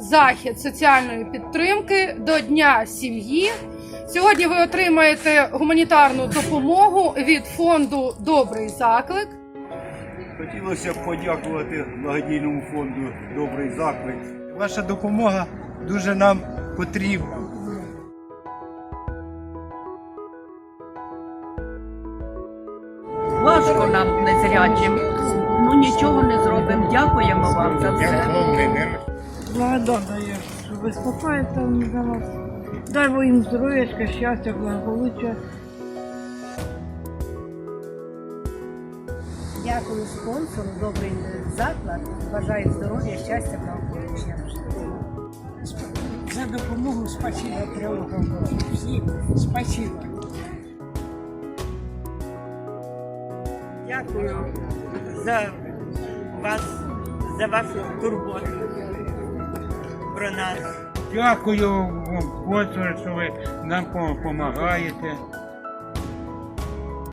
захід соціальної підтримки до Дня сім'ї. Сьогодні ви отримаєте гуманітарну допомогу від фонду Добрий заклик. Хотілося б подякувати благодійному фонду Добрий заклик. Ваша допомога дуже нам потрібна. Важко нам незрячим. Ну нічого не зробимо. Дякуємо вам за все. Благодарна, что беспокоится он за вас. Дай Бог им здоровья, счастья, благополучия. Дякую спонсору, добрий заклад. Бажаю здоров'я, щастя, благополуччя. За допомогу спасибо трьохам. Всім спасибо. Дякую за вас, за вашу турботу про нас. Дякую вам, що ви нам допомагаєте.